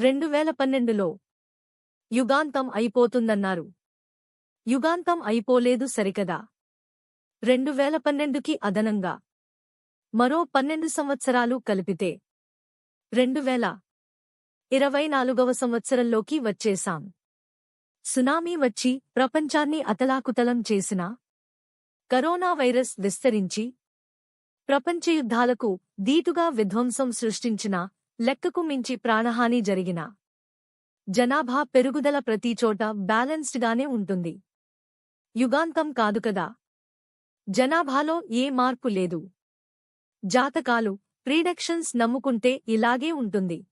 రెండు వేల పన్నెండులో యుగాంతం అయిపోతుందన్నారు. యుగాంతం అయిపోలేదు సరికదా. రెండు వేల పన్నెండుకి అదనంగా. మరో పన్నెండు సంవత్సరాలు కలిపితే రెండు వేల ఇరవై నాలుగవ సంవత్సరంలోకి వచ్చేశాం. సునామీ వచ్చి ప్రపంచాన్ని అతలాకుతలం చేసిన కరోనా వైరస్ విస్తరించి ప్రపంచ యుద్ధాలకు దీటుగా విధ్వంసం సృష్టించిన లెక్కకు మించి ప్రాణహాని జరిగిన జనాభా పెరుగుదల ప్రతిచోట బ్యాలెన్స్డ్గానే ఉంటుంది. యుగాంతం కాదు కదా. జనాభాలో ఏ మార్పు లేదు. జాతకాలు ప్రీడక్షన్స్ నమ్ముకుంటే ఇలాగే ఉంటుంది.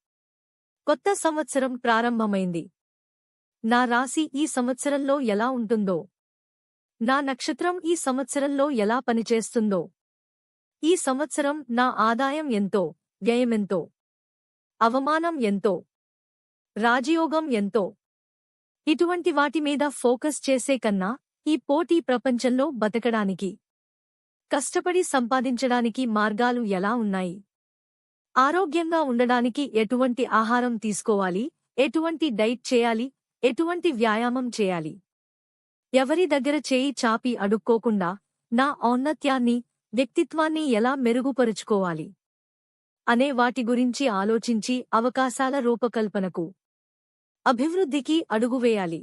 కొత్త సంవత్సరం ప్రారంభమైంది. నా రాశి ఈ సంవత్సరంలో ఎలా ఉంటుందో? నా నక్షత్రం ఈ సంవత్సరంలో ఎలా పనిచేస్తుందో? ఈ సంవత్సరం నా ఆదాయం ఎంతో వ్యయమెంతో అవమానం ఎంతో రాజయోగం ఎంతో. ఇటువంటి వాటి మీద ఫోకస్ చేసే కన్నా ఈ పోటీ ప్రపంచంలో బతకడానికి కష్టపడి సంపాదించడానికి మార్గాలు ఎలా ఉన్నాయి? ఆరోగ్యంగా ఉండడానికి ఎటువంటి ఆహారం తీసుకోవాలి? ఎటువంటి డైట్ చేయాలి? ఎటువంటి వ్యాయామం చేయాలి? ఎవరి దగ్గర చేయి చాపి అడుక్కోకుండా నా ఔన్నత్యాన్ని వ్యక్తిత్వాన్ని ఎలా మెరుగుపరుచుకోవాలి? అనే వాటి గురించి ఆలోచించి అవకాశాల రూపకల్పనకు. అభివృద్ధికి అడుగువేయాలి.